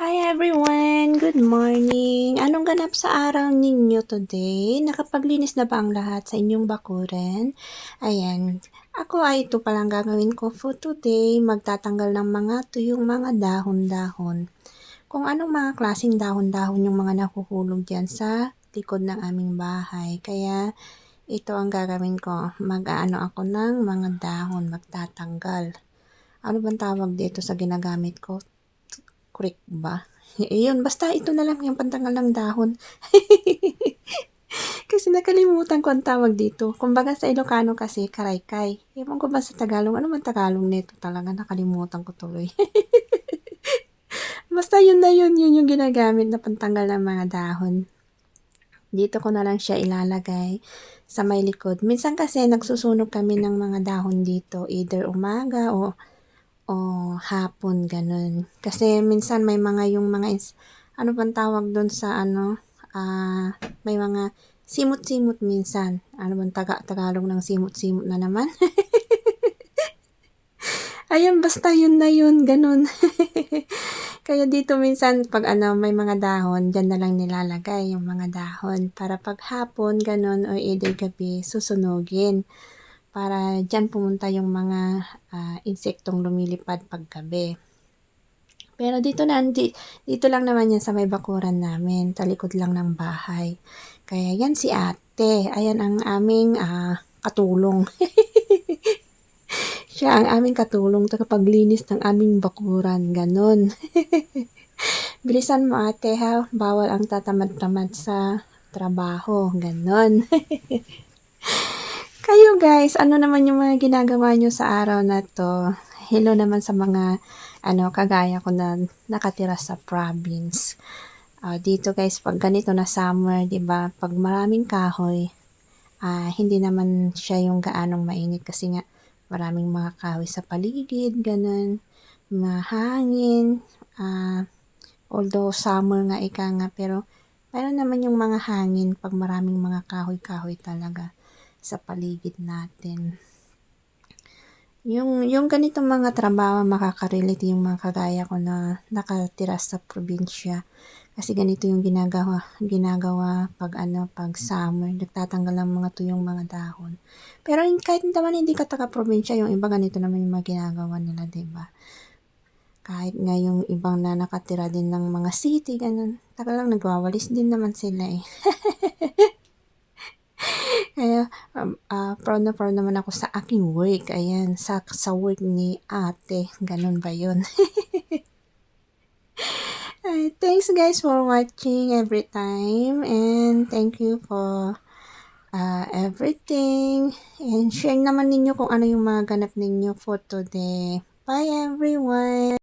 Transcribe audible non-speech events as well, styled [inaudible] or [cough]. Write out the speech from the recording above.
Hi everyone! Good morning! Anong ganap sa araw ninyo today? Nakapaglinis na ba ang lahat sa inyong bakuran? Ayan, ako ay ito palang gagawin ko for today. Magtatanggal ng mga tuyong mga dahon-dahon. Kung anong mga klaseng dahon-dahon yung mga nahuhulog dyan sa likod ng aming bahay. Kaya ito ang gagawin ko. Mag-ano ako ng mga dahon, magtatanggal. Ano bang tawag dito sa ginagamit ko? Creek ba? [laughs] Ayun, basta ito na lang yung pantanggal ng dahon. [laughs] kasi nakalimutan ko ang tawag dito. Kumbaga sa Ilocano kasi, karaykay. Ewan ko ba sa Tagalog, ano man Tagalog nito talaga, nakalimutan ko tuloy. [laughs] basta yun na yun, yun yung ginagamit na pantanggal ng mga dahon. Dito ko na lang siya ilalagay sa may likod. Minsan kasi nagsusunog kami ng mga dahon dito, either umaga o o hapon, ganun. Kasi minsan may mga yung mga, is, ano bang tawag doon sa ano, uh, may mga simut-simut minsan. Ano bang taga Tagalog ng simut-simut na naman? [laughs] Ayun, basta yun na yun, ganun. [laughs] Kaya dito minsan pag ano, may mga dahon, dyan na lang nilalagay yung mga dahon. Para pag hapon, ganun, o either gabi, susunugin para dyan pumunta yung mga uh, insektong lumilipad paggabi. Pero dito na, di, dito lang naman yan sa may bakuran namin, talikod lang ng bahay. Kaya yan si ate, ayan ang aming uh, katulong. [laughs] Siya ang aming katulong paglinis ng aming bakuran, ganon. [laughs] Bilisan mo ate ha, bawal ang tatamad-tamad sa trabaho, ganon. [laughs] Kayo guys, ano naman yung mga ginagawa nyo sa araw na to? Hello naman sa mga ano kagaya ko na nakatira sa province. Uh, dito guys, pag ganito na summer, 'di ba? Pag maraming kahoy, uh, hindi naman siya yung gaanong mainit kasi nga maraming mga kahoy sa paligid, ganun, mga hangin, uh, although summer nga ika nga, pero mayroon naman yung mga hangin pag maraming mga kahoy-kahoy talaga sa paligid natin. Yung, yung ganitong mga trabaho, makakarelate yung mga kagaya ko na nakatira sa probinsya. Kasi ganito yung ginagawa, ginagawa pag ano, pag summer, nagtatanggal ng mga tuyong mga dahon. Pero kahit naman hindi ka taga probinsya, yung iba ganito naman yung mga ginagawa nila, 'di ba? Kahit nga yung ibang na nakatira din ng mga city, ganun. Tagal lang nagwawalis din naman sila eh. [laughs] Kaya, um, uh, proud na proud naman ako sa aking work. Ayan, sa, sa work ni ate. Ganun ba yun? [laughs] Ay, thanks guys for watching every time. And thank you for uh, everything. And share naman ninyo kung ano yung mga ganap ninyo for today. Bye everyone!